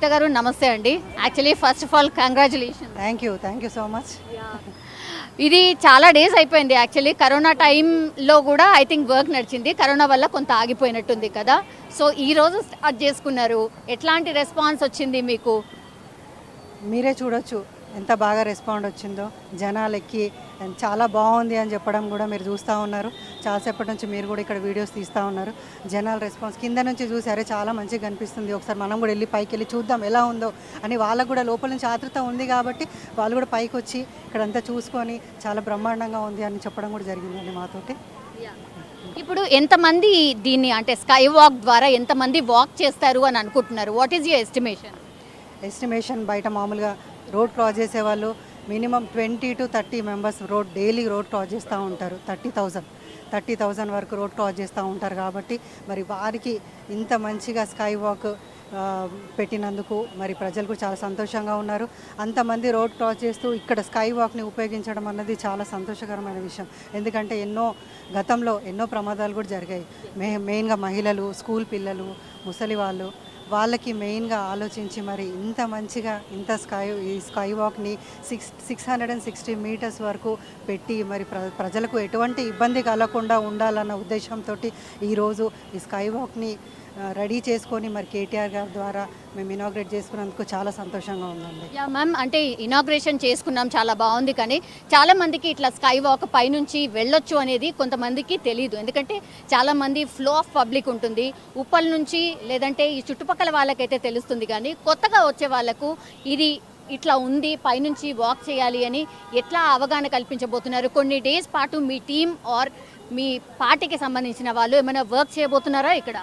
సునీత గారు నమస్తే అండి. Actually first of all congratulation thank you thank you so much ఇది చాలా డేస్ అయిపోయింది యాక్చువల్లీ కరోనా టైంలో కూడా ఐ థింక్ వర్క్ నడిచింది. కరోనా వల్ల కొంత ఆగిపోయినట్టుంది కదా. సో ఈ రోజు స్టార్ట్ చేసుకున్నారు. ఎట్లాంటి రెస్పాన్స్ వచ్చింది మీకు? మీరే చూడొచ్చు ఎంత బాగా రెస్పాండ్ వచ్చిందో. జనాలు ఎక్కి చాలా బాగుంది అని చెప్పడం కూడా మీరు చూస్తూ ఉన్నారు. చాలాసేపటి నుంచి మీరు కూడా ఇక్కడ వీడియోస్ తీస్తూ ఉన్నారు. జనాల రెస్పాన్స్ కింద నుంచి చూసారే చాలా మంచిగా కనిపిస్తుంది ఒకసారి మనం కూడా వెళ్ళి పైకి వెళ్ళి చూద్దాం ఎలా ఉందో అని వాళ్ళకు కూడా లోపల నుంచి ఆతృత ఉంది కాబట్టి వాళ్ళు కూడా పైకి వచ్చి ఇక్కడంతా చూసుకొని చాలా బ్రహ్మాండంగా ఉంది అని చెప్పడం కూడా జరిగిందండి మాతోటి. ఇప్పుడు ఎంతమంది దీన్ని అంటే స్కై వాక్ ద్వారా ఎంతమంది వాక్ చేస్తారు అని అనుకుంటున్నారు? What is your estimation estimation బయట మామూలుగా రోడ్ క్రాస్ చేసే వాళ్ళు minimum twenty to thirty members road daily road cross చేస్తూ ఉంటారు. థర్టీ థౌజండ్ థర్టీ థౌజండ్ వరకు రోడ్ క్రాస్ చేస్తూ ఉంటారు కాబట్టి మరి వారికి ఇంత మంచిగా స్కై వాక్ పెట్టినందుకు మరి ప్రజలు కూడా చాలా సంతోషంగా ఉన్నారు. అంతమంది రోడ్ క్రాస్ చేస్తూ ఇక్కడ స్కై వాక్ని ఉపయోగించడం అన్నది చాలా సంతోషకరమైన విషయం. ఎందుకంటే ఎన్నో గతంలో ఎన్నో ప్రమాదాలు కూడా జరిగాయి. మే మెయిన్గా మహిళలు స్కూల్ పిల్లలు ముసలి వాళ్ళు వాళ్ళకి మెయిన్గా ఆలోచించి మరి ఇంత మంచిగా ఇంత స్కై ఈ sky వాక్ని six six hundred and sixty metres వరకు పెట్టి మరి ప్ర ప్రజలకు ఎటువంటి ఇబ్బంది కలగకుండా ఉండాలన్న ఉద్దేశంతో ఈరోజు ఈ స్కై వాక్ని రెడీ చేసుకొని మరి కేటీఆర్ గారి ద్వారా మేము ఇనాగ్రేట్ చేసుకున్నందుకు చాలా సంతోషంగా ఉందండి. యా మ్యామ్ అంటే ఇనాగ్రేషన్ చేసుకున్నాం చాలా బాగుంది కానీ చాలా మందికి ఇట్లా స్కై వాక్ పైనుంచి వెళ్ళొచ్చు అనేది కొంతమందికి తెలియదు ఎందుకంటే చాలా మంది ఫ్లో ఆఫ్ పబ్లిక్ ఉంటుంది. ఉప్పల్ నుంచి లేదంటే ఈ చుట్టుపక్కల వాళ్ళకైతే తెలుస్తుంది కానీ కొత్తగా వచ్చే వాళ్ళకు ఇది ఇట్లా ఉంది పైనుంచి వాక్ చేయాలి అని ఎట్లా అవగాహన కల్పించబోతున్నారు? కొన్ని డేస్ పాటు మీ టీం ఆర్ మీ పార్టీకి సంబంధించిన వాళ్ళు ఏమైనా వర్క్ చేయబోతున్నారా ఇక్కడ?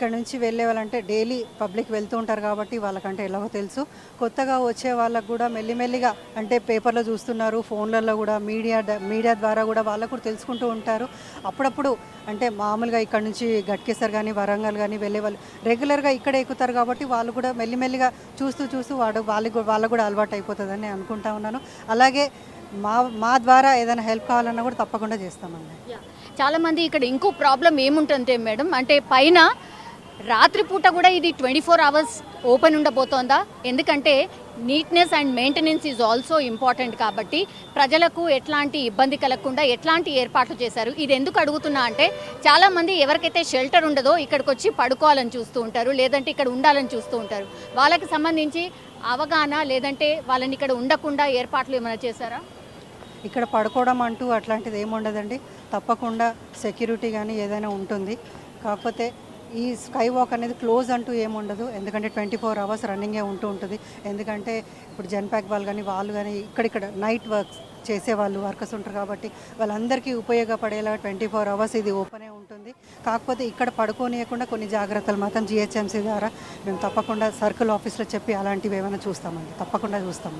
ఇక్కడ నుంచి వెళ్ళే వాళ్ళంటే డైలీ పబ్లిక్ వెళ్తూ ఉంటారు కాబట్టి వాళ్ళకంటే ఎలాగో తెలుసు. కొత్తగా వచ్చే వాళ్ళకు కూడా మెల్లిమెల్లిగా అంటే పేపర్లో చూస్తున్నారు ఫోన్లలో కూడా మీడియా మీడియా ద్వారా కూడా వాళ్ళకు కూడా తెలుసుకుంటూ ఉంటారు. అప్పుడప్పుడు అంటే మామూలుగా ఇక్కడ నుంచి గట్కేసర్ కానీ వరంగల్ కానీ వెళ్ళే వాళ్ళు రెగ్యులర్గా ఇక్కడ ఎక్కుతారు కాబట్టి వాళ్ళు కూడా మెల్లిమెల్లిగా చూస్తూ చూస్తూ వాడు వాళ్ళకి వాళ్ళకు కూడా అలవాటు అయిపోతుందని అనుకుంటా ఉన్నాను. అలాగే మా మా ద్వారా ఏదైనా హెల్ప్ కావాలన్నా కూడా తప్పకుండా చేస్తామండి. చాలా మంది ఇక్కడ ఇంకో ప్రాబ్లం ఏముంటుంది మేడం అంటే పైన రాత్రిపూట కూడా ఇది ట్వంటీ ఫోర్ అవర్స్ ఓపెన్ ఉండబోతోందా? ఎందుకంటే neatness and maintenance is also important కాబట్టి ప్రజలకు ఎట్లాంటి ఇబ్బంది కలగకుండా ఎట్లాంటి ఏర్పాట్లు చేశారు? ఇది ఎందుకు అడుగుతున్నా అంటే చాలామంది ఎవరికైతే షెల్టర్ ఉండదో ఇక్కడికి వచ్చి పడుకోవాలని చూస్తూ ఉంటారు లేదంటే ఇక్కడ ఉండాలని చూస్తూ ఉంటారు. వాళ్ళకి సంబంధించి అవగాహన లేదంటే వాళ్ళని ఇక్కడ ఉండకుండా ఏర్పాట్లు ఏమైనా చేశారా? ఇక్కడ పడుకోవడం అంటూ అట్లాంటిది ఏమి ఉండదండి తప్పకుండా సెక్యూరిటీ కానీ ఏదైనా ఉంటుంది. కాకపోతే ఈ స్కై వాక్ అనేది క్లోజ్ అంటూ ఏముండదు ఎందుకంటే ట్వంటీ ఫోర్ అవర్స్ రన్నింగే ఉంటూ ఉంటుంది. ఎందుకంటే ఇప్పుడు జన్పాక్ వాళ్ళు కానీ వాళ్ళు కానీ ఇక్కడిక్కడ నైట్ వర్క్స్ చేసే వాళ్ళు వర్కర్స్ ఉంటారు కాబట్టి వాళ్ళందరికీ ఉపయోగపడేలా ట్వంటీ ఫోర్ అవర్స్ ఇది ఓపెనే ఉంటుంది. కాకపోతే ఇక్కడ పడుకోనియకుండా కొన్ని జాగ్రత్తలు మాత్రం జిహెచ్ఎంసీ ద్వారా మేము తప్పకుండా సర్కిల్ ఆఫీస్లో చెప్పి అలాంటివి ఏమైనా చూస్తామండి. తప్పకుండా చూస్తాము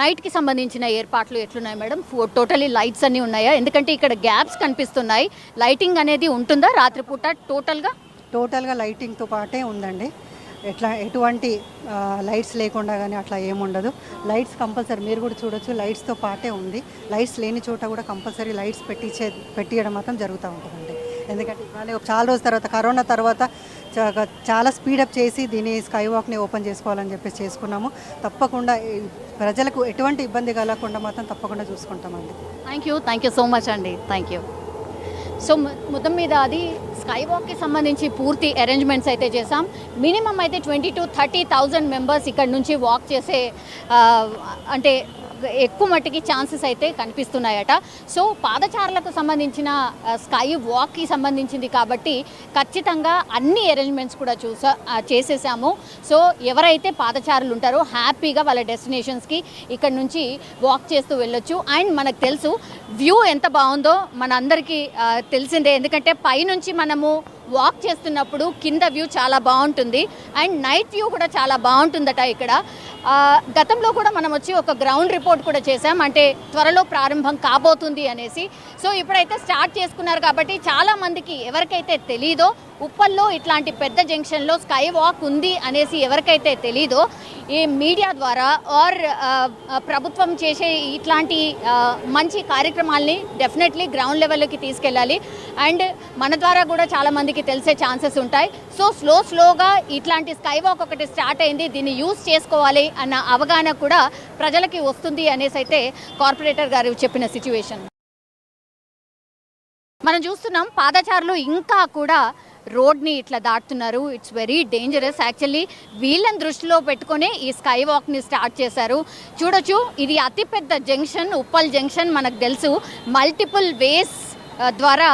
నైట్కి సంబంధించిన ఏర్పాట్లు ఎట్లున్నాయి మేడం? టోటలీ లైట్స్ అన్నీ ఉన్నాయా? ఎందుకంటే ఇక్కడ గ్యాప్స్ కనిపిస్తున్నాయి. లైటింగ్ అనేది ఉంటుందా? రాత్రిపూట టోటల్గా? టోటల్గా లైటింగ్తో పాటే ఉందండి. ఎట్లా ఎటువంటి లైట్స్ లేకుండా కానీ అట్లా ఏముండదు లైట్స్ కంపల్సరీ మీరు కూడా చూడొచ్చు లైట్స్తో పాటే ఉంది. లైట్స్ లేని చోట కూడా కంపల్సరీ లైట్స్ పెట్టించే పెట్టియడం మాత్రం జరుగుతూ ఉంటుందండి. ఎందుకంటే ఇవాళ ఒక చాలా రోజుల తర్వాత కరోనా తర్వాత చాలా స్పీడప్ చేసి దీన్ని స్కై వాక్ని ఓపెన్ చేసుకోవాలని చెప్పేసి చేసుకున్నాము. తప్పకుండా ప్రజలకు ఎటువంటి ఇబ్బంది కలగకుండా మాత్రం తప్పకుండా చూసుకుంటామండి. Thank you thank you so much అండి. థ్యాంక్ యూ సో మొత్తం మీద అది స్కై వాక్కి సంబంధించి పూర్తి అరేంజ్మెంట్స్ అయితే చేసాం మినిమం అయితే twenty to thirty thousand members ఇక్కడ నుంచి వాక్ చేసే అంటే ఎక్కువ మట్టికి ఛాన్సెస్ అయితే కనిపిస్తున్నాయట. సో పాదచారులకు సంబంధించిన స్కై వాక్కి సంబంధించింది కాబట్టి ఖచ్చితంగా అన్ని అరేంజ్మెంట్స్ కూడా చూసా చేసేసాము. సో ఎవరైతే పాదచారులు ఉంటారో హ్యాపీగా వాళ్ళ డెస్టినేషన్స్కి ఇక్కడ నుంచి వాక్ చేస్తూ వెళ్ళొచ్చు. అండ్ మనకు తెలుసు వ్యూ ఎంత బాగుందో మన అందరికీ తెలిసిందే. ఎందుకంటే పైనుంచి మనము వాక్ చేస్తున్నప్పుడు కింద వ్యూ చాలా బాగుంటుంది. అండ్ నైట్ వ్యూ కూడా చాలా బాగుంటుందట ఇక్కడ. గతంలో కూడా మనం వచ్చి ఒక గ్రౌండ్ రిపోర్ట్ కూడా చేసాం అంటే త్వరలో ప్రారంభం కాబోతుంది అనేసి. సో ఇప్పుడైతే స్టార్ట్ చేసుకున్నారు కాబట్టి చాలా మందికి ఎవరికైతే తెలీదో ఉప్పల్లో ఇట్లాంటి పెద్ద జంక్షన్లో స్కై వాక్ ఉంది అనేసి ఎవరికైతే తెలీదో ఈ మీడియా ద్వారా ఆర్ ప్రభుత్వం చేసే ఇట్లాంటి మంచి కార్యక్రమాల్ని డెఫినెట్లీ గ్రౌండ్ లెవెల్లోకి తీసుకెళ్ళాలి. అండ్ మన ద్వారా కూడా చాలామందికి తెలిసే ఛాన్సెస్ ఉంటాయి. సో స్లో స్లోగా ఇట్లాంటి స్కై వాక్ ఒకటి స్టార్ట్ అయింది. దీన్ని యూజ్ చేసుకోవాలి అన్న అవగాహన కూడా ప్రజలకి వస్తుంది అనేసి అయితే కార్పొరేటర్ గారు చెప్పిన సిచ్యువేషన్. మనం చూస్తున్నాం పాదచారులు ఇంకా కూడా రోడ్ని ఇట్లా దాటుతున్నారు. ఇట్స్ వెరీ డేంజరస్ యాక్చువల్లీ వీళ్ళని దృష్టిలో పెట్టుకునే ఈ స్కై వాక్ని స్టార్ట్ చేశారు. చూడొచ్చు ఇది అతిపెద్ద జంక్షన్ ఉప్పల్ జంక్షన్ మనకు తెలుసు. మల్టిపుల్ వేస్ ద్వారా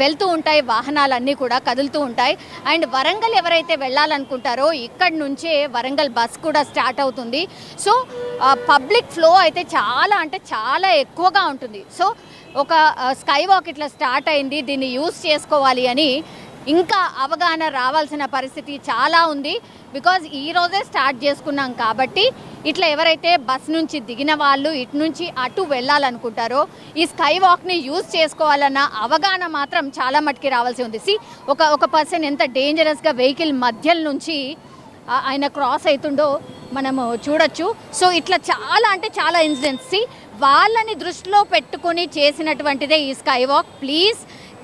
వెళ్తూ ఉంటాయి వాహనాలన్నీ కూడా కదులుతూ ఉంటాయి. అండ్ వరంగల్ ఎవరైతే వెళ్ళాలనుకుంటారో ఇక్కడి నుంచే వరంగల్ బస్ కూడా స్టార్ట్ అవుతుంది. సో పబ్లిక్ ఫ్లో అయితే చాలా అంటే చాలా ఎక్కువగా ఉంటుంది. సో ఒక స్కై వాక్ ఇట్లా స్టార్ట్ అయింది దీన్ని యూజ్ చేసుకోవాలి అని ఇంకా అవగాహన రావాల్సిన పరిస్థితి చాలా ఉంది. బికాజ్ ఈ రోజే స్టార్ట్ చేసుకున్నాం కాబట్టి ఇట్లా ఎవరైతే బస్ నుంచి దిగిన వాళ్ళు ఇటు నుంచి అటు వెళ్ళాలనుకుంటారో ఈ స్కై వాక్ని యూజ్ చేసుకోవాలన్న అవగాహన మాత్రం చాలా మట్టుకి రావాల్సి ఉంది. సి ఒక ఒక పర్సన్ ఎంత డేంజరస్గా వెహికల్ మధ్యల నుంచి ఆయన క్రాస్ అవుతుండో మనము చూడొచ్చు. సో ఇట్లా చాలా అంటే చాలా ఇన్సిడెంట్స్. వాళ్ళని దృష్టిలో పెట్టుకొని చేసినటువంటిదే ఈ స్కై వాక్ ప్లీజ్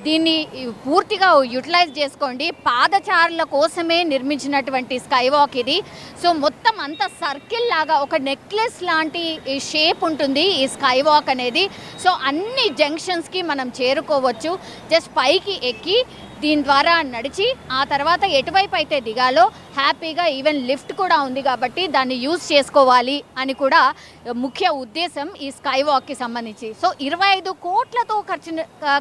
దీన్ని పూర్తిగా యూటిలైజ్ చేసుకోండి. పాదచారుల కోసమే నిర్మించినటువంటి స్కై వాక్ ఇది. సో మొత్తం అంత సర్కిల్ లాగా ఒక నెక్లెస్ లాంటి షేప్ ఉంటుంది ఈ స్కై వాక్ అనేది. సో అన్ని జంక్షన్స్కి మనం చేరుకోవచ్చు. జస్ట్ పైకి ఎక్కి దీని ద్వారా నడిచి ఆ తర్వాత ఎటువైపు అయితే దిగాలో హ్యాపీగా ఈవెన్ లిఫ్ట్ కూడా ఉంది కాబట్టి దాన్ని యూజ్ చేసుకోవాలి అని కూడా ముఖ్య ఉద్దేశం ఈ స్కై వాక్కి సంబంధించి. సో ఇరవై ఐదు కోట్లతో ఖర్చు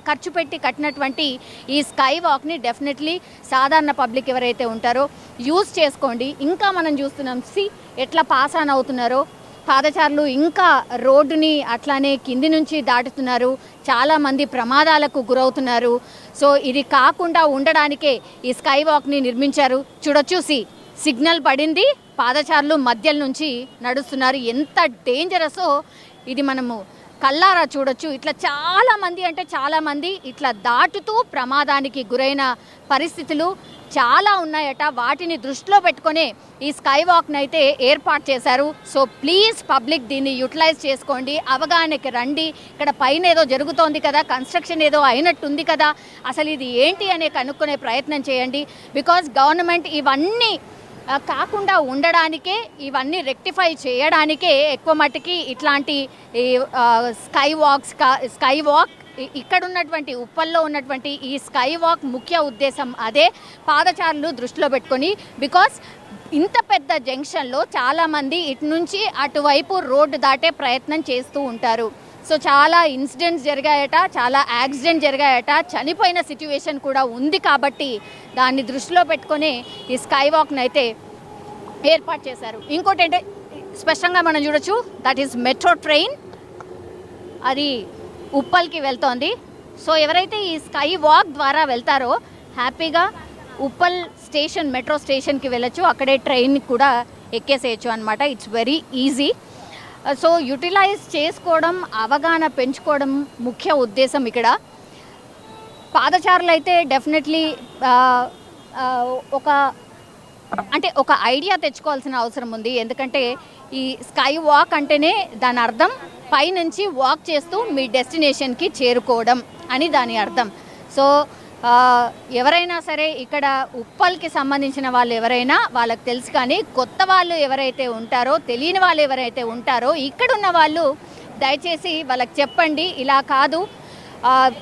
ఖర్చు పెట్టి కట్టినటువంటి ఈ స్కై వాక్ని డెఫినెట్లీ సాధారణ పబ్లిక్ ఎవరైతే ఉంటారో యూజ్ చేసుకోండి. ఇంకా మనం చూస్తున్నాం సి ఎట్లా పాస్ ఆన్ అవుతున్నారో పాదచారులు ఇంకా రోడ్డుని అట్లానే కింది నుంచి దాటుతున్నారు. చాలామంది ప్రమాదాలకు గురవుతున్నారు. సో ఇది కాకుండా ఉండడానికే ఈ స్కై వాక్ని నిర్మించారు చూడచూసి సిగ్నల్ పడింది. పాదచారులు మధ్యల నుంచి నడుస్తున్నారు. ఎంత డేంజరసో ఇది మనము కల్లారా చూడొచ్చు. ఇట్లా చాలామంది అంటే చాలామంది ఇట్లా దాటుతూ ప్రమాదానికి గురైన పరిస్థితులు చాలా ఉన్నాయట. వాటిని దృష్టిలో పెట్టుకొని ఈ స్కై వాక్ని అయితే ఏర్పాటు చేశారు. సో ప్లీజ్ పబ్లిక్ దీన్ని యూటిలైజ్ చేసుకోండి. అవగాహనకి రండి. ఇక్కడ పైన ఏదో జరుగుతోంది కదా కన్స్ట్రక్షన్ ఏదో అయినట్టుంది కదా. అసలు ఇది ఏంటి అనే కనుక్కునే ప్రయత్నం చేయండి. బికాజ్ గవర్నమెంట్ ఇవన్నీ కాకుండా ఉండడానికే ఇవన్నీ రెక్టిఫై చేయడానికే ఎక్కువ మట్టుకి ఇట్లాంటి ఈ, స్కై వాక్స్ స్కై వాక్ ఇక్కడ ఉన్నటువంటి ఉప్పల్లో ఉన్నటువంటి ఈ స్కై వాక్ ముఖ్య ఉద్దేశం అదే. పాదచారులు దృష్టిలో పెట్టుకొని బికాస్ ఇంత పెద్ద జంక్షన్లో చాలామంది ఇటు నుంచి అటువైపు రోడ్డు దాటే ప్రయత్నం చేస్తూ ఉంటారు. సో చాలా ఇన్సిడెంట్స్ జరిగాయట చాలా యాక్సిడెంట్ జరిగాయట. చనిపోయిన సిచ్యువేషన్ కూడా ఉంది కాబట్టి దాన్ని దృష్టిలో పెట్టుకొని ఈ స్కై వాక్ని అయితే ఏర్పాటు చేశారు. ఇంకోటి అంటే స్పష్టంగా మనం చూడొచ్చు దట్ ఈస్ మెట్రో ట్రైన్ అది ఉప్పల్కి వెళ్తోంది. సో ఎవరైతే ఈ స్కై వాక్ ద్వారా వెళ్తారో హ్యాపీగా ఉప్పల్ స్టేషన్ మెట్రో స్టేషన్కి వెళ్ళొచ్చు. అక్కడే ట్రైన్ కూడా ఎక్కేసేయచ్చు అనమాట it's very easy Uh, so utilise చేసుకోవడం అవగాహన పెంచుకోవడం ముఖ్య ఉద్దేశం ఇక్కడ. పాదచారులు అయితే డెఫినెట్లీ uh, uh, ఒక అంటే ఒక ఐడియా తెచ్చుకోవాల్సిన అవసరం ఉంది. ఎందుకంటే ఈ స్కై వాక్ అంటేనే దాని అర్థం పైనుంచి వాక్ చేస్తూ మీ డెస్టినేషన్కి చేరుకోవడం అని దాని అర్థం. సో ఎవరైనా సరే ఇక్కడ ఉప్పల్కి సంబంధించిన వాళ్ళు ఎవరైనా వాళ్ళకి తెలుసు కానీ కొత్త వాళ్ళు ఎవరైతే ఉంటారో తెలియని వాళ్ళు ఎవరైతే ఉంటారో ఇక్కడ ఉన్న వాళ్ళు దయచేసి వాళ్ళకి చెప్పండి ఇలా కాదు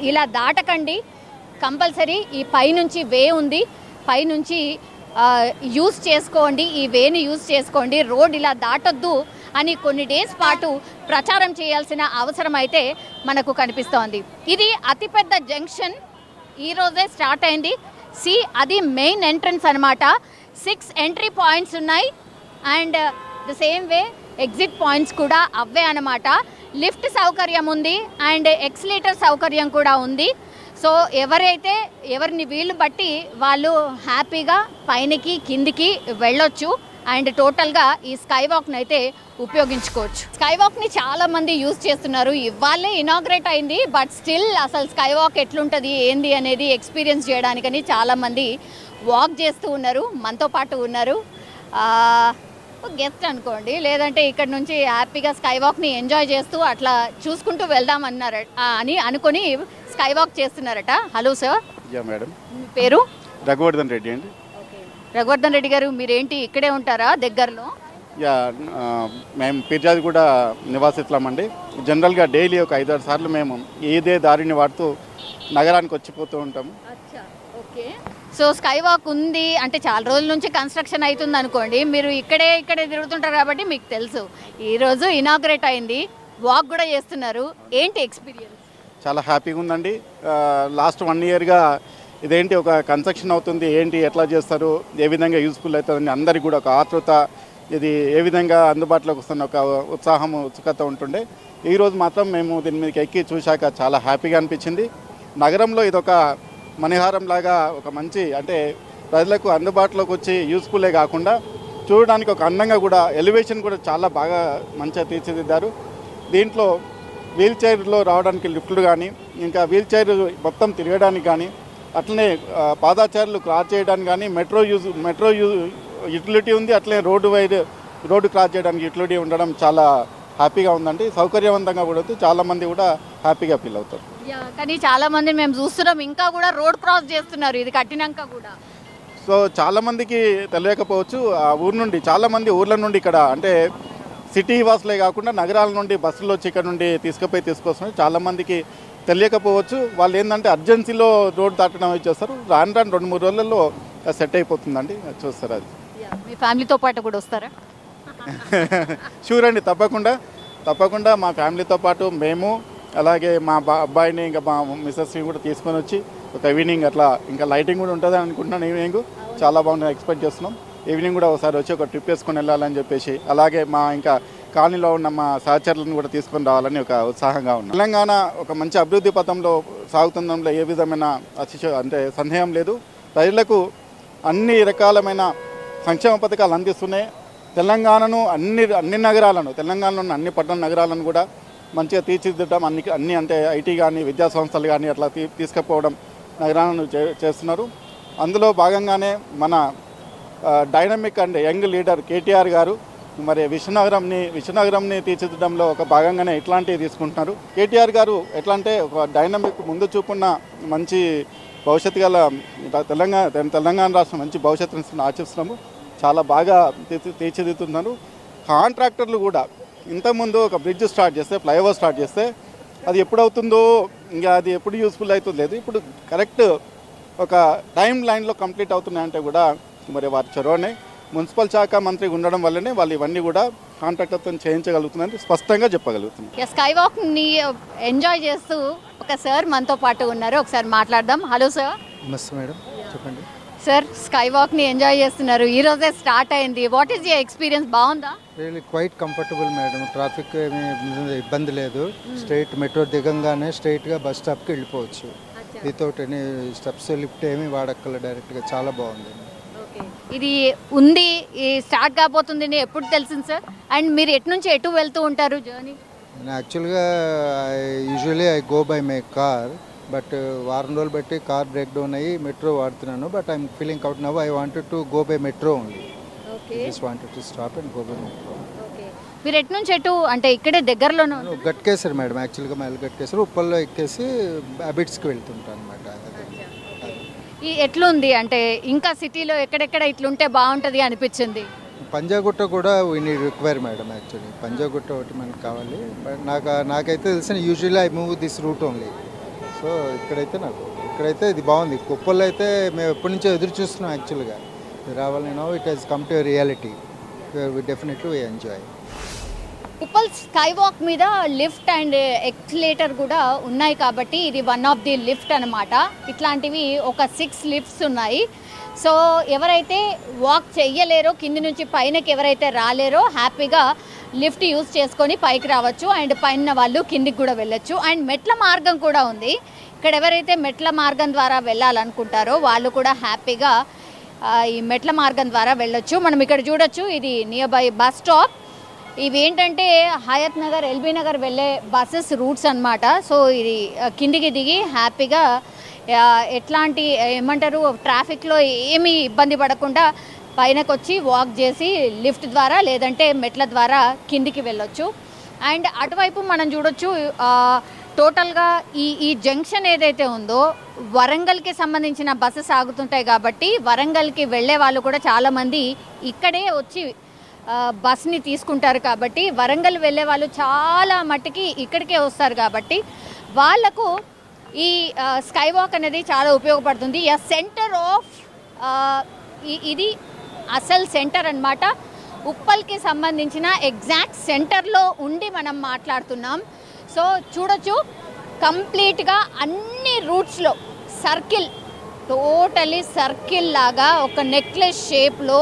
ఇలా దాటకండి. కంపల్సరీ ఈ పైనుంచి వే ఉంది. పైనుంచి యూస్ చేసుకోండి ఈ వేని యూస్ చేసుకోండి. రోడ్ ఇలా దాటొద్దు అని కొన్ని డేస్ పాటు ప్రచారం చేయాల్సిన అవసరం అయితే మనకు కనిపిస్తోంది. ఇది అతిపెద్ద జంక్షన్. ఈరోజే స్టార్ట్ అయింది. సి అది మెయిన్ ఎంట్రన్స్ అనమాట సిక్స్ ఎంట్రీ పాయింట్స్ ఉన్నాయి. And the same way exit points కూడా అవే అనమాట లిఫ్ట్ సౌకర్యం ఉంది. అండ్ ఎక్స్లీటర్ సౌకర్యం కూడా ఉంది. సో ఎవరైతే ఎవరిని వీళ్ళు బట్టి వాళ్ళు హ్యాపీగా పైనకి కిందికి వెళ్ళొచ్చు. అండ్ టోటల్గా ఈ స్కై వాక్ని అయితే ఉపయోగించుకోవచ్చు. స్కై వాక్ని చాలా మంది యూజ్ చేస్తున్నారు. ఇవాళే ఇనాగ్రేట్ అయింది బట్ స్టిల్ అసలు స్కై వాక్ ఎట్లుంటుంది ఏంది అనేది ఎక్స్పీరియన్స్ చేయడానికని చాలా మంది వాక్ చేస్తూ ఉన్నారు మనతో పాటు ఉన్నారు. గెస్ట్ అనుకోండి లేదంటే ఇక్కడ నుంచి హ్యాపీగా స్కై వాక్ని ఎంజాయ్ చేస్తూ అట్లా చూసుకుంటూ వెళ్దాం అన్నారు అని అనుకొని స్కై వాక్ చేస్తున్నారట. Hello sir. మేడం. పేరు? రఘువర్ధన్ రెడ్డి అండి. రఘువర్ధన్ రెడ్డి గారు మీరేంటి ఇక్కడే ఉంటారా దగ్గరలో? యా మేము పిర్జాది కూడా నివాసితులమండి జనరల్గా డైలీ ఒక ఐదారు సార్లు మేము ఇదే దారిని వాడుతూ నగరానికి వచ్చిపోతూ ఉంటాము ఓకే. సో స్కై వాక్ ఉంది అంటే చాలా రోజుల నుంచి కన్స్ట్రక్షన్ అవుతుంది అనుకోండి మీరు ఇక్కడే ఇక్కడే తిరుగుతుంటారు కాబట్టి మీకు తెలుసు. ఈరోజు ఇనాగ్రేట్ అయింది వాక్ కూడా చేస్తున్నారు. ఏంటి ఎక్స్పీరియన్స్ చాలా హ్యాపీగా ఉందండి. లాస్ట్ వన్ ఇయర్గా ఇదేంటి ఒక కన్స్ట్రక్షన్ అవుతుంది? ఏంటి? ఎట్లా చేస్తారు? ఏ విధంగా యూస్ఫుల్ అవుతుందని అందరికీ కూడా ఒక ఆతృత ఇది ఏ విధంగా అందుబాటులోకి వస్తున్న ఒక ఉత్సాహం ఉత్సుకత ఉంటుండే. ఈరోజు మాత్రం మేము దీని మీదకి ఎక్కి చూశాక చాలా హ్యాపీగా అనిపించింది. నగరంలో ఇదొక మణిహారం లాగా ఒక మంచి అంటే ప్రజలకు అందుబాటులోకి వచ్చి యూస్ఫుల్లే కాకుండా చూడడానికి ఒక అందంగా కూడా ఎలివేషన్ కూడా చాలా బాగా మంచిగా తీర్చిదిద్దారు. దీంట్లో వీల్ చైర్లో రావడానికి లిఫ్ట్లు కానీ ఇంకా వీల్ చైర్ మొత్తం తిరగడానికి కానీ అట్లనే పాదాచారులు క్రాస్ చేయడానికి కానీ మెట్రో యూజ్ మెట్రో యూ యూటిలిటీ ఉంది అట్లనే రోడ్డు వైడ్ రోడ్డు క్రాస్ చేయడానికి యూటిలిటీ ఉండడం చాలా హ్యాపీగా ఉందండి. సౌకర్యవంతంగా కూడా చాలామంది కూడా హ్యాపీగా ఫీల్ అవుతారు. కానీ చాలా మంది మేము చూస్తున్నాం. ఇంకా కూడా రోడ్ క్రాస్ చేస్తున్నారు. ఇది కట్టినాక కూడా. సో చాలామందికి తెలియకపోవచ్చు ఆ ఊరు నుండి చాలామంది ఊర్ల నుండి ఇక్కడ అంటే సిటీ వాసులే కాకుండా నగరాల నుండి బస్సులు వచ్చి ఇక్కడ నుండి తీసుకుపోయి తీసుకొస్తున్నారు. చాలామందికి తెలియకపోవచ్చు. వాళ్ళు ఏంటంటే అర్జెన్సీలో రోడ్ దాటడం చేస్తారు. రాను రాను రెండు మూడు రోజులలో సెట్ అయిపోతుందండి. చూస్తారు అది. మీ ఫ్యామిలీతో పాటు కూడా వస్తారా? షూర్ అండి తప్పకుండా. తప్పకుండా మా ఫ్యామిలీతో పాటు మేము అలాగే మా బా అబ్బాయిని ఇంకా మా మిస్సెస్ని కూడా తీసుకొని వచ్చి ఒక ఈవినింగ్ అట్లా ఇంకా లైటింగ్ కూడా ఉంటుంది అనుకుంటున్నాను ఈవినింగ్. చాలా బాగుంది ఎక్స్పెక్ట్ చేస్తున్నాం. ఈవినింగ్ కూడా ఒకసారి వచ్చి ఒక ట్రిప్ వేసుకొని వెళ్ళాలని చెప్పేసి అలాగే మా ఇంకా కాలనీలో ఉన్న మా సహచరులను కూడా తీసుకొని రావాలని ఒక ఉత్సాహంగా ఉన్నాం. తెలంగాణ ఒక మంచి అభివృద్ధి పథంలో సాగుతుందంలో ఏ విధమైన అతిశ అంటే సందేహం లేదు. ప్రజలకు అన్ని రకాలమైన సంక్షేమ పథకాలు అందిస్తున్నాయి. తెలంగాణను అన్ని అన్ని నగరాలను తెలంగాణలో ఉన్న అన్ని పట్టణ నగరాలను కూడా మంచిగా తీర్చిదిద్దడం అన్ని అన్ని అంటే ఐటీ కానీ విద్యా సంస్థలు కానీ అట్లా తీ తీసుకుపోవడం నగరాలను చే- చేస్తున్నారు. అందులో భాగంగానే మన dynamic and young leader KTR garu మరి విశ్వనగరంని విశ్వనగరంని తీర్చిదిద్దడంలో ఒక భాగంగానే ఇట్లాంటివి తీసుకుంటున్నారు. కేటీఆర్ గారు ఎట్లా అంటే ఒక డైనమిక్ ముందు చూపున్న మంచి భవిష్యత్తు గల తెలంగాణ తెలంగాణ రాష్ట్రం మంచి భవిష్యత్తును ఆశిస్తున్నాము. చాలా బాగా తీర్చి తీర్చిదిద్దుతున్నారు. కాంట్రాక్టర్లు కూడా ఇంతకుముందు ఒక బ్రిడ్జ్ స్టార్ట్ చేస్తే ఫ్లైఓవర్ స్టార్ట్ చేస్తే అది ఎప్పుడవుతుందో ఇంకా అది ఎప్పుడు యూస్ఫుల్ అవుతుంది లేదు. ఇప్పుడు కరెక్ట్ ఒక టైం లైన్లో కంప్లీట్ అవుతున్నాయంటే కూడా మరి వారి చొరవనే. మున్సిపల్ శాఖ మంత్రి ఉండడం వల్లనే వాళ్ళు ఇవన్నీ కూడా కాంట్రాక్టర్తో చేయించగలుగుతుందని స్పష్టంగా చెప్పగలుగుతున్నారు స్కై వాక్ని ఎంజాయ్ చేస్తూ ఒక సార్ మనతో పాటు ఉన్నారు. ఒకసారి మాట్లాడదాం. Hello sir. నమస్తే మేడం. చెప్పండి. సార్ స్కై వాక్ని ఎంజాయ్ చేస్తున్నారు. ఈ రోజే స్టార్ట్ అయింది. వాట్ ఈస్ యువర్ ఎక్స్పీరియన్స్ బాగుందా? Really quite comfortable madam. Traffic ఏమీ ఇబ్బంది లేదు. స్ట్రైట్ మెట్రో దిగంగానే స్ట్రైట్గా బస్ స్టాప్కి వెళ్ళిపోవచ్చు. వితౌట్ ఎనీ స్టెప్స్ లిఫ్ట్ ఏమీ వాడక్కల డైరెక్ట్గా చాలా బాగుంది. ఇది ఉంది ఈ స్టార్ట్ కాబోతుంది ఎప్పుడు తెలిసింది సార్ అండ్ మీరు ఎటు నుంచి ఎటు వెళ్తూ ఉంటారు జర్నీ నేను యాక్చువల్గా usually I go by my car but వారం రోజులు బట్టి కార్ బ్రేక్ డౌన్ అయ్యి మెట్రో వాడుతున్నాను but I'm feeling out now I wanted to go by metro only just wanted to stop and go by metro మీరు ఎటు నుంచి ఎటు అంటే ఇక్కడే దగ్గరలోనే? గట్కేసర్ మేడం యాక్చువల్గా మైల్ గట్కేసర్ ఉప్పల్లో ఎక్కేసి అబిట్స్కి వెళ్తుంటాను అనమాట ఈ ఎట్లుంది? అంటే ఇంకా సిటీలో ఎక్కడెక్కడ ఇట్లుంటే బాగుంటుంది అనిపించింది? పంజాగుట్ట కూడా we need require madam actually Panjagutta ఒకటి మనకు కావాలి. బట్ నాకు నాకైతే తెలిసిన usually I move this route only so ఇక్కడైతే నాకు ఇక్కడైతే ఇది బాగుంది. కుప్పల్లో అయితే మేము ఎప్పటి నుంచో ఎదురు చూస్తున్నాం యాక్చువల్గా ఇది రావాలని no it has come to reality definitely we enjoy Uppal sky walk మీద లిఫ్ట్ అండ్ ఎక్స్లేటర్ కూడా ఉన్నాయి కాబట్టి ఇది వన్ ఆఫ్ ది లిఫ్ట్ అనమాట ఇట్లాంటివి ఒక సిక్స్ లిఫ్ట్స్ ఉన్నాయి. సో ఎవరైతే వాక్ చెయ్యలేరో కింది నుంచి పైనకి ఎవరైతే రాలేరో హ్యాపీగా లిఫ్ట్ యూస్ చేసుకొని పైకి రావచ్చు. అండ్ పైన వాళ్ళు కిందికి కూడా వెళ్ళొచ్చు. అండ్ మెట్ల మార్గం కూడా ఉంది. ఇక్కడ ఎవరైతే మెట్ల మార్గం ద్వారా వెళ్ళాలనుకుంటారో వాళ్ళు కూడా హ్యాపీగా ఈ మెట్ల మార్గం ద్వారా వెళ్ళొచ్చు. మనం ఇక్కడ చూడొచ్చు ఇది నియర్ బై బస్ స్టాప్ ఇవి ఏంటంటే హయత్ నగర్ ఎల్బీ నగర్ వెళ్ళే బస్సెస్ రూట్స్ అన్నమాట. సో ఇది కిందికి దిగి హ్యాపీగా ఎట్లాంటి ఏమంటారు ట్రాఫిక్లో ఏమీ ఇబ్బంది పడకుండా పైనకు వచ్చి వాక్ చేసి లిఫ్ట్ ద్వారా లేదంటే మెట్ల ద్వారా కిందికి వెళ్ళొచ్చు. అండ్ అటువైపు మనం చూడొచ్చు టోటల్గా ఈ ఈ జంక్షన్ ఏదైతే ఉందో వరంగల్కి సంబంధించిన బస్సెస్ ఆగుతుంటాయి కాబట్టి వరంగల్కి వెళ్ళే వాళ్ళు కూడా చాలామంది ఇక్కడే వచ్చి బస్ని తీసుకుంటారు కాబట్టి వరంగల్ వెళ్ళే వాళ్ళు చాలా మట్టుకి ఇక్కడికే వస్తారు కాబట్టి వాళ్ళకు ఈ స్కై వాక్ అనేది చాలా ఉపయోగపడుతుంది. ఆ సెంటర్ ఆఫ్ ఇది అసలు సెంటర్ అన్నమాట. ఉప్పల్కి సంబంధించిన ఎగ్జాక్ట్ సెంటర్లో ఉండి మనం మాట్లాడుతున్నాం. సో చూడొచ్చు కంప్లీట్గా అన్ని రూట్స్లో సర్కిల్ టోటలీ సర్కిల్ లాగా ఒక నెక్లెస్ షేప్లో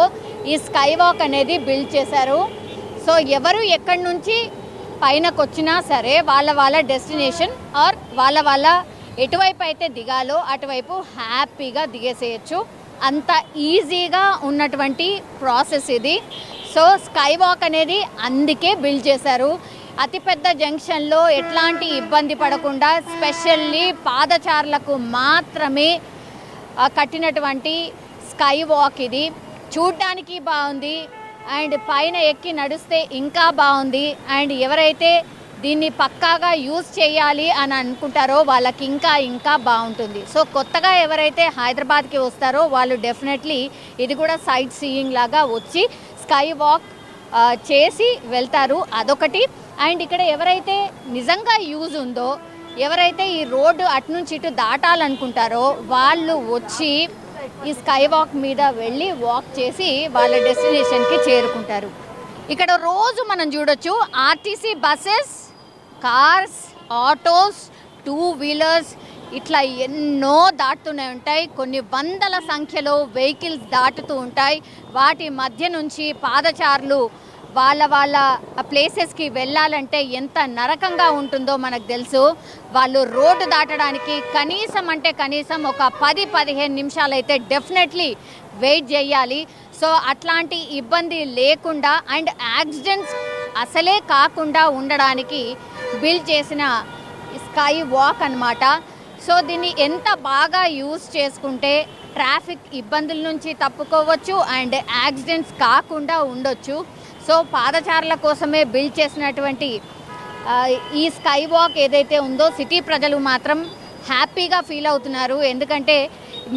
ఈ స్కై వాక్ అనేది బిల్డ్ చేశారు. సో ఎవరు ఎక్కడి నుంచి పైనకు వచ్చినా సరే వాళ్ళ వాళ్ళ డెస్టినేషన్ ఆర్ వాళ్ళ వాళ్ళ ఎటువైపు అయితే దిగాలో అటువైపు హ్యాపీగా దిగేసేయచ్చు. అంత ఈజీగా ఉన్నటువంటి ప్రాసెస్ ఇది. సో స్కై వాక్ అనేది అందుకే బిల్డ్ చేశారు. అతిపెద్ద జంక్షన్లో ఎట్లాంటి ఇబ్బంది పడకుండా స్పెషల్లీ పాదచారులకు మాత్రమే కట్టినటువంటి స్కై వాక్ ఇది. చూడ్డానికి బాగుంది. అండ్ పైన ఎక్కి నడిస్తే ఇంకా బాగుంది. అండ్ ఎవరైతే దీన్ని పక్కాగా యూజ్ చేయాలి అని అనుకుంటారో వాళ్ళకి ఇంకా ఇంకా బాగుంటుంది. సో కొత్తగా ఎవరైతే హైదరాబాద్కి వస్తారో వాళ్ళు డెఫినెట్లీ ఇది కూడా సైట్ సీయింగ్ లాగా వచ్చి స్కై వాక్ చేసి వెళ్తారు. అదొకటి. అండ్ ఇక్కడ ఎవరైతే నిజంగా యూజ్ ఉందో ఎవరైతే ఈ రోడ్డు అటు నుంచి ఇటు దాటాలనుకుంటారో వాళ్ళు వచ్చి ఈ స్కై వాక్ మీద వెళ్ళి వాక్ చేసి వాళ్ళ డెస్టినేషన్కి చేరుకుంటారు. ఇక్కడ రోజు మనం చూడొచ్చు RTC buses cars autos two wheelers ఇట్లా ఎన్నో దాటుతూనే ఉంటాయి. కొన్ని వందల సంఖ్యలో వెహికల్స్ దాటుతూ ఉంటాయి. వాటి మధ్య నుంచి పాదచారులు వాళ్ళ వాళ్ళ ప్లేసెస్కి వెళ్ళాలంటే ఎంత నరకంగా ఉంటుందో మనకు తెలుసు. వాళ్ళు రోడ్డు దాటడానికి కనీసం అంటే కనీసం ఒక పది పదిహేను నిమిషాలు అయితే డెఫినెట్లీ వెయిట్ చేయాలి. సో అట్లాంటి ఇబ్బంది లేకుండా అండ్ యాక్సిడెంట్స్ అసలే కాకుండా ఉండడానికి బిల్డ్ చేసిన స్కై వాక్ అన్నమాట. సో దీన్ని ఎంత బాగా యూజ్ చేసుకుంటే ట్రాఫిక్ ఇబ్బందుల నుంచి తప్పుకోవచ్చు అండ్ యాక్సిడెంట్స్ కాకుండా ఉండొచ్చు. సో పాదచారుల కోసమే బిల్డ్ చేసినటువంటి ఈ స్కై వాక్ ఏదైతే ఉందో సిటీ ప్రజలు మాత్రం హ్యాపీగా ఫీల్ అవుతున్నారు. ఎందుకంటే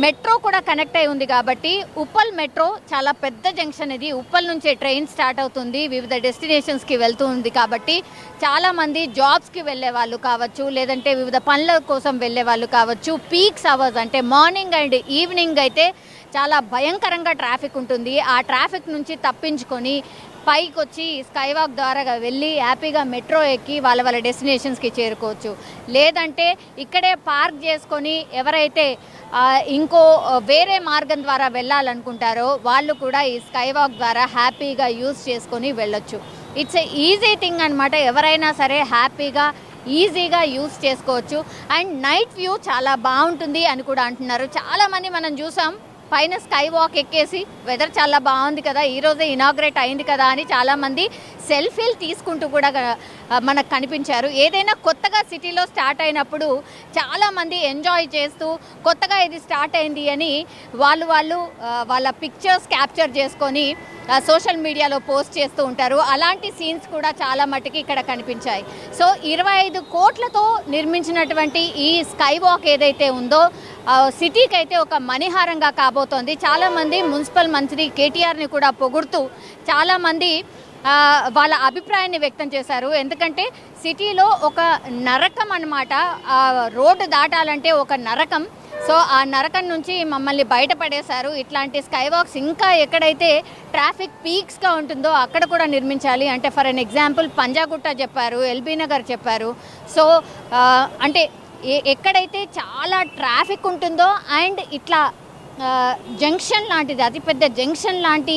మెట్రో కూడా కనెక్ట్ అయి ఉంది కాబట్టి ఉప్పల్ మెట్రో చాలా పెద్ద జంక్షన్ ఇది. ఉప్పల్ నుంచే ట్రైన్ స్టార్ట్ అవుతుంది వివిధ డెస్టినేషన్స్కి వెళ్తూ ఉంది కాబట్టి చాలామంది జాబ్స్కి వెళ్ళే వాళ్ళు కావచ్చు లేదంటే వివిధ పనుల కోసం వెళ్ళే వాళ్ళు కావచ్చు. పీక్స్ అవర్స్ అంటే మార్నింగ్ అండ్ ఈవినింగ్ అయితే చాలా భయంకరంగా ట్రాఫిక్ ఉంటుంది. ఆ ట్రాఫిక్ నుంచి తప్పించుకొని పైకి వచ్చి స్కైవాక్ ద్వారా వెళ్ళి హ్యాపీగా మెట్రో ఎక్కి వాళ్ళ వాళ్ళ డెస్టినేషన్స్కి చేరుకోవచ్చు. లేదంటే ఇక్కడే పార్క్ చేసుకొని ఎవరైతే ఇంకో వేరే మార్గం ద్వారా వెళ్ళాలనుకుంటారో వాళ్ళు కూడా ఈ స్కై వాక్ ద్వారా హ్యాపీగా యూస్ చేసుకొని వెళ్ళొచ్చు. ఇట్స్ ఏ ఈజీ థింగ్ అనమాట ఎవరైనా సరే హ్యాపీగా ఈజీగా యూస్ చేసుకోవచ్చు. అండ్ నైట్ వ్యూ చాలా బాగుంటుంది అని కూడా అంటున్నారు. చాలామంది మనం చూసాం పైన స్కై వాక్ ఎక్కేసి వెదర్ చాలా బాగుంది కదా ఈరోజే ఇనాగ్రేట్ అయింది కదా అని చాలామంది సెల్ఫీలు తీసుకుంటూ కూడా మనకు కనిపించారు. ఏదైనా కొత్తగా సిటీలో స్టార్ట్ అయినప్పుడు చాలామంది ఎంజాయ్ చేస్తూ కొత్తగా ఇది స్టార్ట్ అయింది అని వాళ్ళు వాళ్ళు వాళ్ళ పిక్చర్స్ క్యాప్చర్ చేసుకొని సోషల్ మీడియాలో పోస్ట్ చేస్తూ ఉంటారు. అలాంటి సీన్స్ కూడా చాలా మట్టుకి ఇక్కడ కనిపించాయి. సో ఇరవై ఐదు కోట్లతో నిర్మించినటువంటి ఈ స్కై వాక్ ఏదైతే ఉందో సిటీకి అయితే ఒక మణిహారంగా కాబోతోంది. చాలామంది మున్సిపల్ మంత్రి కేటీఆర్ని కూడా పొగుడుతూ చాలామంది వాళ్ళ అభిప్రాయాన్ని వ్యక్తం చేశారు. ఎందుకంటే సిటీలో ఒక నరకం అన్నమాట. రోడ్డు దాటాలంటే ఒక నరకం. సో ఆ నరకం నుంచి మమ్మల్ని బయటపడేశారు. ఇట్లాంటి స్కై వాక్స్ ఇంకా ఎక్కడైతే ట్రాఫిక్ పీక్స్గా ఉంటుందో అక్కడ కూడా నిర్మించాలి. అంటే ఫర్ అన్ ఎగ్జాంపుల్ పంజాగుట్ట చెప్పారు ఎల్బీ నగర్ చెప్పారు. సో అంటే ఎక్కడైతే చాలా ట్రాఫిక్ ఉంటుందో అండ్ ఇట్లా జంక్షన్ లాంటిది అతిపెద్ద జంక్షన్ లాంటి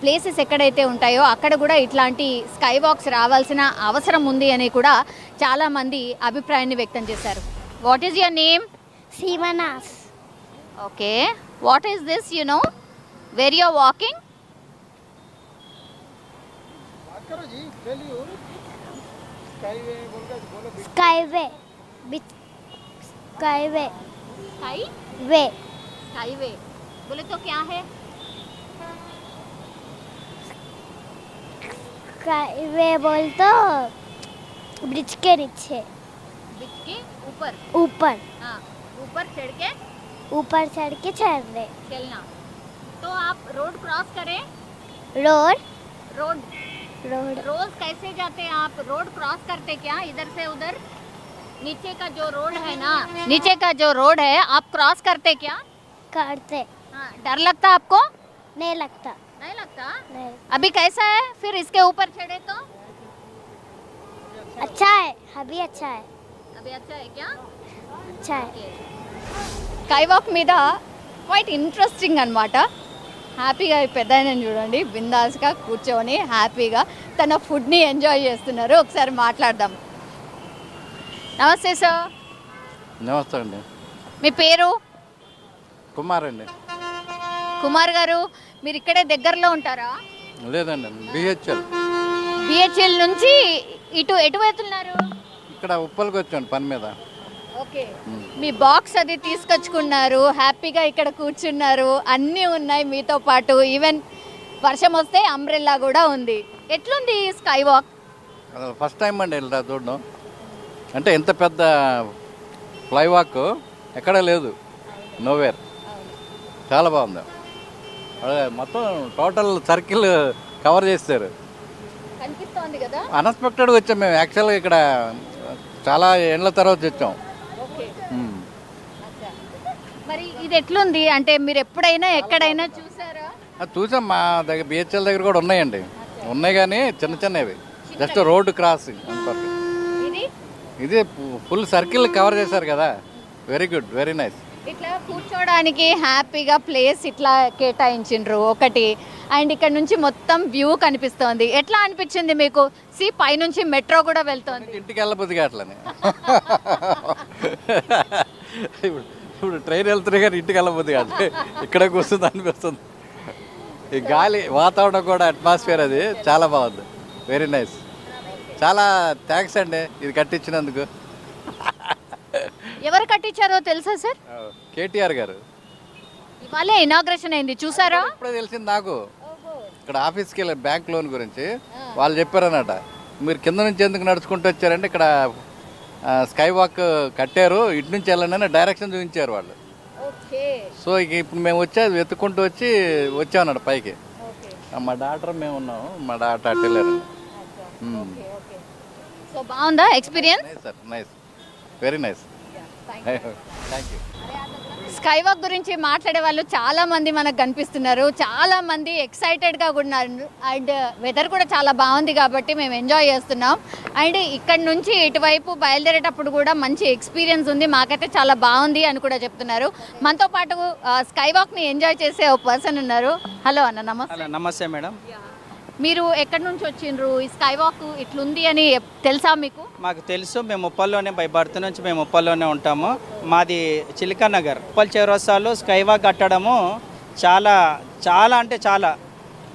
ప్లేసెస్ ఎక్కడైతే ఉంటాయో అక్కడ కూడా ఇట్లాంటి స్కై వాక్స్ రావాల్సిన అవసరం ఉంది అని కూడా చాలామంది అభిప్రాయాన్ని వ్యక్తం చేశారు. What is your name సీమనాస్ okay what is this you know where you're walking skyway skyway bitch skyway sky way. Skyway बोले तो क्या है? स्काईवे बोल तो ब्रिज के नीचे। ब्रिज के ऊपर। ऊपर। हाँ ऊपर चढ़ के। ऊपर चढ़ के चढ़ रहे। चलना। तो आप रोड क्रॉस करें। रोड रोड रोड रोज कैसे जाते हैं आप? रोड क्रॉस करते क्या? इधर से उधर? नीचे का जो रोड है ना नीचे का जो रोड है आप क्रॉस करते क्या करते हाँ, डर लगता आपको नहीं लगता नहीं लगता नहीं अभी कैसा है फिर इसके ऊपर चढ़े तो अच्छा है अभी अच्छा है अभी अच्छा है क्या अच्छा है స్కై వాక్ మీద క్వైట్ ఇంట్రెస్టింగ్ అనమాట హ్యాపీగా ఈ పెద్ద ఆయనని చూడండి బిందాస్గా కూర్చొని హ్యాపీగా తన ఫుడ్ని ఎంజాయ్ చేస్తున్నారు ఒకసారి మాట్లాడదాం నమస్తే సార్. నమస్తే అండి. మీ పేరు? కుమార్ అండి. కుమార్ గారు మీరు ఇక్కడే దగ్గరలో ఉంటారా? లేదండి బిహెచ్ఎల్. బిహెచ్ఎల్ నుంచి ఇటు ఎటు వెళ్తున్నారు? ఇక్కడ ఉప్పల్కి వచ్చాను పని మీద. ఓకే. మీ బాక్స్ అది తీసుకొచ్చుకున్నారు హ్యాపీగా ఇక్కడ కూర్చున్నారు అన్నీ ఉన్నాయి మీతో పాటు. ఈవెన్ వర్షం వస్తే అంబ్రెల్లా కూడా ఉంది. ఎట్లుంది స్కై వాక్ ఫస్ట్ టైం అండి ఇలా చూడడం. అంటే ఇంత పెద్ద ఫ్లై వాక్ ఎక్కడా లేదు. నోవేర్ చాలా బాగుంది. అదే మొత్తం టోటల్ సర్కిల్ కవర్ చేస్తారు. అన్ఎక్స్పెక్టెడ్గా వచ్చాం మేము. యాక్చువల్గా ఇక్కడ చాలా ఏళ్ళ తర్వాత వచ్చాం. మరి ఇది ఎట్లుంది? అంటే మీరు ఎప్పుడైనా ఎక్కడైనా చూసారా? చూసాం. మా దగ్గర బిహెచ్ఎల్ దగ్గర కూడా ఉన్నాయండి. ఉన్నాయి కానీ చిన్న చిన్నవి. జస్ట్ రోడ్డు క్రాసింగ్ అంతవరకు ఇది ఫుల్ సర్కిల్ కవర్ చేశారు కదా. వెరీ గుడ్ వెరీ నైస్ ఇట్లా కూర్చోడానికి హ్యాపీగా ప్లేస్ ఇట్లా కేటాయించిండ్రు ఒకటి. అండ్ ఇక్కడ నుంచి మొత్తం వ్యూ కనిపిస్తోంది. ఎట్లా అనిపించింది మీకు? సి పైనుంచి మెట్రో కూడా వెళ్తోంది. ఇంటికి వెళ్ళబుద్ది ఇప్పుడు ఇప్పుడు ట్రైన్ వెళ్తున్నాయి కానీ ఇంటికి వెళ్ళబుద్ది కాదు. ఇక్కడ కూర్చుంది అనిపిస్తుంది ఈ గాలి వాతావరణం కూడా అట్మాస్ఫియర్ అది చాలా బాగుంది. వెరీ నైస్ చాలా థ్యాంక్స్ అండి. ఇది కట్టించినందుకు. ఎవరు కట్టించారో తెలుసా సార్? కేటీఆర్ గారు. ఇవాళే ఇనాగ్రేషన్ అయింది. చూసారా? ఇప్పుడే తెలిసింది నాకు. ఇక్కడ ఆఫీస్కి వెళ్ళాను బ్యాంక్ లోన్ గురించి. వాళ్ళు చెప్పారన్నట మీరు కింద నుంచి ఎందుకు నడుచుకుంటూ వచ్చారంటే ఇక్కడ స్కై వాక్ కట్టారు. ఇటు నుంచి వెళ్ళండి అని డైరెక్షన్ చూపించారు వాళ్ళు. సో ఇక ఇప్పుడు మేము వచ్చి అది వెతుక్కుంటూ వచ్చి వచ్చామన్నమాట పైకి. మా డాక్టర్ మేము ఉన్నాము మా డాక్టర్ అటు వెళ్ళారండి సో బాగుందా experience nice sir nice very nice thank you sky walk గురించి మాట్లాడే వాళ్ళు చాలా మంది మనకు కనిపిస్తున్నారు. చాలా మంది ఎక్సైటెడ్గా కూడా ఉన్నారు. అండ్ వెదర్ కూడా చాలా బాగుంది కాబట్టి మేము ఎంజాయ్ చేస్తున్నాం. అండ్ ఇక్కడ నుంచి ఇటువైపు బయలుదేరేటప్పుడు కూడా మంచి ఎక్స్పీరియన్స్ ఉంది. మాకైతే చాలా బాగుంది అని కూడా చెప్తున్నారు. మనతో పాటు స్కై వాక్ని ఎంజాయ్ చేసే ఒక పర్సన్ ఉన్నారు. హలో అన్న నమస్తే. నమస్తే మేడం. మీరు ఎక్కడి నుంచి వచ్చిండ్రు? ఈ స్కై వాక్ ఇట్లుంది అని తెలుసా మీకు? మాకు తెలుసు. మేము ఉప్పల్లోనే బై బర్త్ నుంచి మేము ఉప్పల్లోనే ఉంటాము. మాది చిలక నగర్. ఉప్పల్ చౌరస్తాలో స్కైవాక్ కట్టడము చాలా చాలా అంటే చాలా.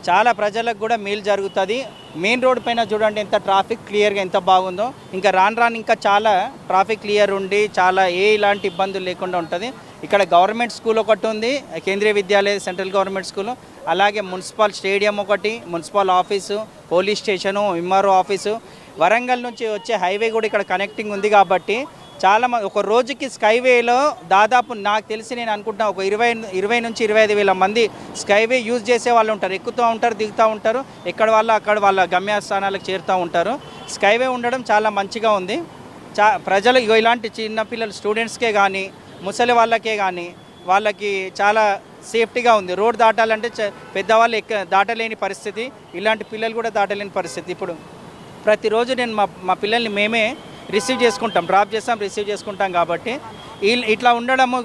చాలా ప్రజలకు కూడా మేలు జరుగుతుంది. మెయిన్ రోడ్ పైన చూడండి ఎంత ట్రాఫిక్ క్లియర్గా ఎంత బాగుందో. ఇంకా రాను రాను ఇంకా చాలా ట్రాఫిక్ క్లియర్ ఉండి చాలా ఏ ఇలాంటి ఇబ్బందులు లేకుండా ఉంటుంది. ఇక్కడ గవర్నమెంట్ స్కూల్ ఒకటి ఉంది Kendriya Vidyalaya central government school. అలాగే మున్సిపల్ స్టేడియం ఒకటి municipal office police station MRO office. Warangal నుంచి వచ్చే హైవే కూడా ఇక్కడ కనెక్టింగ్ ఉంది కాబట్టి చాలా మంది ఒక రోజుకి స్కైవేలో దాదాపు నాకు తెలిసి నేను అనుకుంటున్నా ఒక ఇరవై ఇరవై నుంచి ఇరవై ఐదు వేల మంది స్కైవే యూజ్ చేసే వాళ్ళు ఉంటారు. ఎక్కుతూ ఉంటారు దిగుతూ ఉంటారు. ఎక్కడ వాళ్ళు అక్కడ వాళ్ళ గమ్యస్థానాలకు చేరుతూ ఉంటారు. స్కైవే ఉండడం చాలా మంచిగా ఉంది. చా ప్రజలు ఇలాంటి చిన్నపిల్లలు స్టూడెంట్స్కే కానీ ముసలి వాళ్ళకే కానీ వాళ్ళకి చాలా సేఫ్టీగా ఉంది. రోడ్ దాటాలంటే చ- పెద్దవాళ్ళు ఎక్క దాటలేని పరిస్థితి. ఇలాంటి పిల్లలు కూడా దాటలేని పరిస్థితి. ఇప్పుడు ప్రతిరోజు నేను మా మా పిల్లల్ని మేమే రిసీవ్ చేసుకుంటాం. డ్రాప్ చేస్తాం రిసీవ్ చేసుకుంటాం కాబట్టి. ఇట్లా ఉండడము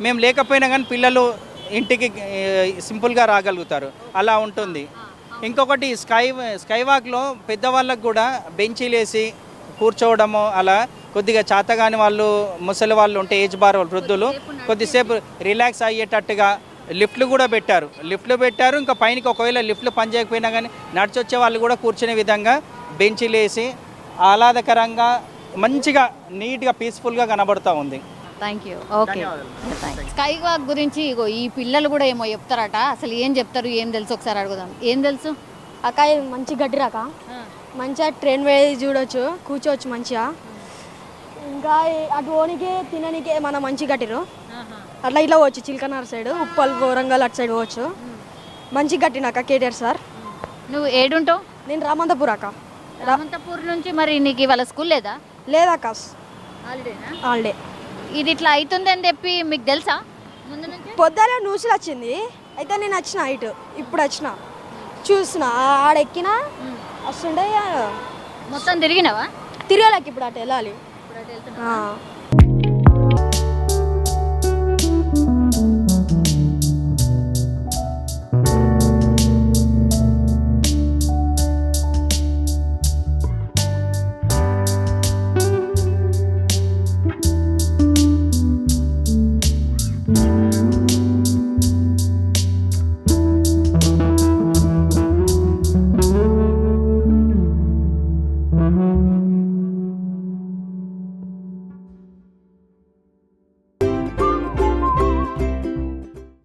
మేము లేకపోయినా కానీ పిల్లలు ఇంటికి సింపుల్గా రాగలుగుతారు. అలా ఉంటుంది. ఇంకొకటి స్కై స్కై వాక్లో పెద్దవాళ్ళకు కూడా బెంచీలు వేసి కూర్చోవడము అలా కొద్దిగా చేతగాని వాళ్ళు ముసలి వాళ్ళు ఉంటే ఏజ్ బార్ వాళ్ళు వృద్ధులు కొద్దిసేపు రిలాక్స్ అయ్యేటట్టుగా లిఫ్ట్లు కూడా పెట్టారు. లిఫ్ట్లు పెట్టారు. ఇంకా పైనకి ఒకవేళ లిఫ్ట్లు పనిచేయకపోయినా కానీ నడిచొచ్చే వాళ్ళు కూడా కూర్చునే విధంగా బెంచీలు వేసి ఆహ్లాదకరంగా మంచిగా నీట్గా పీస్ఫుల్గా కనబడుతూ ఉంది. Thank you okay sky walk గురించి ఇగో ఈ పిల్లలు కూడా ఏమో చెప్తారట. అసలు ఏం చెప్తారు ఏం తెలుసు? ఒకసారి అడుగుదాం. ఏం తెలుసు? అక్క మంచి గడ్డి రాక. మంచిగా ట్రైన్ వేసి చూడొచ్చు కూర్చోవచ్చు మంచిగా. ఇంకా అటు ఓనికి తిననీకి మన మంచి కట్టిరు అట్లా ఇట్లా పోవచ్చు చిల్కనార్ సైడ్ ఉప్పల్ వరంగల్ అటు సైడ్ పోవచ్చు. మంచి కట్టినాక కేటీఆర్ సార్. నువ్వు ఏడుంటావు? నేను రామంతపూర్ అక్క. రామంతపూర్ నుంచి మరి నీకు ఇవాళ స్కూల్ లేదా? లేదక్క హాలిడేనా? హాలిడే. ఇది ఇట్లా అవుతుంది అని చెప్పి మీకు తెలుసా? ముందు నుంచి? పొద్దున న్యూస్లో వచ్చింది. అయితే నేను వచ్చిన ఇటు. ఇప్పుడు వచ్చిన. చూసిన. ఆడెక్కిన వస్తుండే మొత్తం తిరిగినావా? తిరగలేక ఇప్పుడు అటు వెళ్ళాలి.